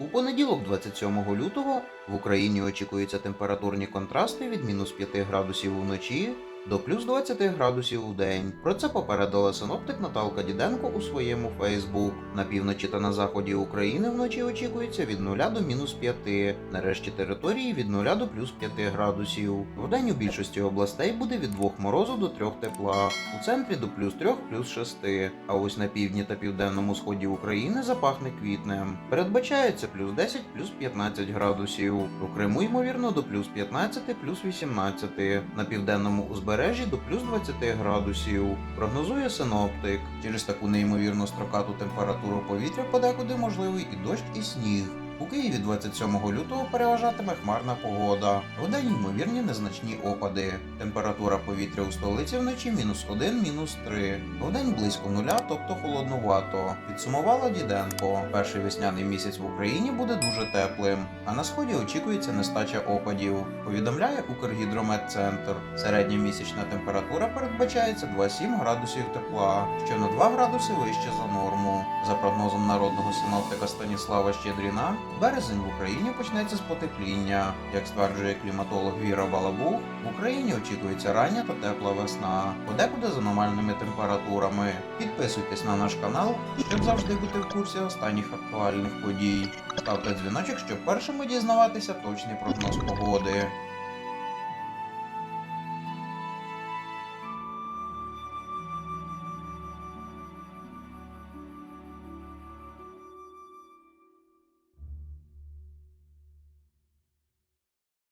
У понеділок, 27 лютого, в Україні очікуються температурні контрасти від мінус 5 градусів уночі до плюс 20 градусів у день. Про це попередила синоптик Наталка Діденко у своєму Фейсбук. На півночі та на заході України вночі очікується від 0 до мінус 5, на решті території від 0 до плюс 5 градусів. Вдень у більшості областей буде від 2 морозу до 3 тепла, у центрі до плюс 3 плюс 6, а ось на півдні та південному сході України запахне квітнем. Передбачається плюс 10 плюс 15 градусів. У Криму ймовірно до плюс 15 плюс 18, на південному узбережжі до плюс 20 градусів. Прогнозує синоптик. Через таку неймовірно строкату температуру повітря подекуди можливий і дощ, і сніг. У Києві 27 лютого переважатиме хмарна погода. Вдень ймовірні незначні опади. Температура повітря у столиці вночі мінус 1, мінус 3. Вдень близько нуля, тобто холоднувато. Підсумувала Діденко. Перший весняний місяць в Україні буде дуже теплим, а на сході очікується нестача опадів. Повідомляє Укргідрометцентр. Середня місячна температура передбачається 2,7 градусів тепла, що на 2 градуси вище за норму. За прогнозом народного синоптика Станіслава Щедріна, березень в Україні почнеться з потепління. Як стверджує кліматолог Віра Балабух, в Україні очікується рання та тепла весна, подекуди з аномальними температурами. Підписуйтесь на наш канал, щоб завжди бути в курсі останніх актуальних подій. Ставте дзвіночок, щоб першими дізнаватися точний прогноз погоди.